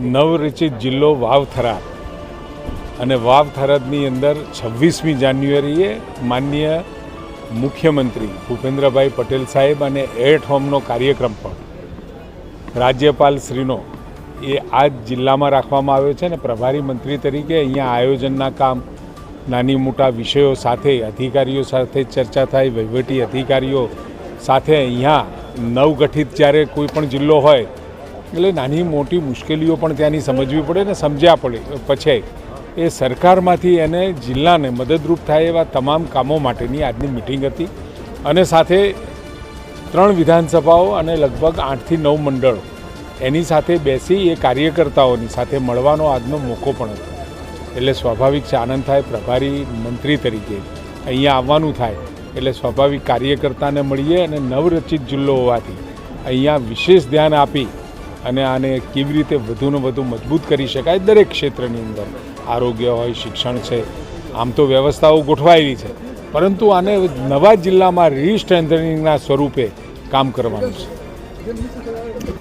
નવરચિત જિલ્લો વાવ થરાદ અને વાવ થરાદની અંદર છવ્વીસમી જાન્યુઆરીએ માનનીય મુખ્યમંત્રી ભૂપેન્દ્રભાઈ પટેલ સાહેબ અને એટ હોમનો કાર્યક્રમ પણ રાજ્યપાલ શ્રીનો એ આ જિલ્લામાં રાખવામાં આવ્યો છે ને પ્રભારી મંત્રી તરીકે અહીંયા આયોજનના કામ, નાની મોટા વિષયો સાથે, અધિકારીઓ સાથે ચર્ચા થાય, વહીવટી અધિકારીઓ સાથે અહીંયા નવગઠિત જ્યારે કોઈ પણ જિલ્લો હોય એટલે નાની મોટી મુશ્કેલીઓ પણ ત્યાંની સમજવી પડે ને સમજ્યા પડે પછી એ સરકારમાંથી એને જિલ્લાને મદદરૂપ થાય એવા તમામ કામો માટેની આજની મિટિંગ હતી. અને સાથે ત્રણ વિધાનસભાઓ અને લગભગ આઠથી નવ મંડળો. એની સાથે બેસી એ કાર્યકર્તાઓની સાથે મળવાનો આજનો મોકો પણ હતો. એટલે સ્વાભાવિક છે, આનંદ થાય, પ્રભારી મંત્રી તરીકે અહીંયા આવવાનું થાય. એટલે સ્વાભાવિક કાર્યકર્તાને મળીએ અને નવરચિત જિલ્લો હોવાથી અહીંયા વિશેષ ધ્યાન આપી અને આને કેવી રીતે વધુને વધુ મજબૂત કરી શકાય દરેક ક્ષેત્રની અંદર. આરોગ્ય હોય, શિક્ષણ છે, આમ તો વ્યવસ્થાઓ ગોઠવાયેલી છે. પરંતુ આને નવા જિલ્લામાં રીસ્ટ્રેન્થનિંગના સ્વરૂપે કામ કરવાનું છે.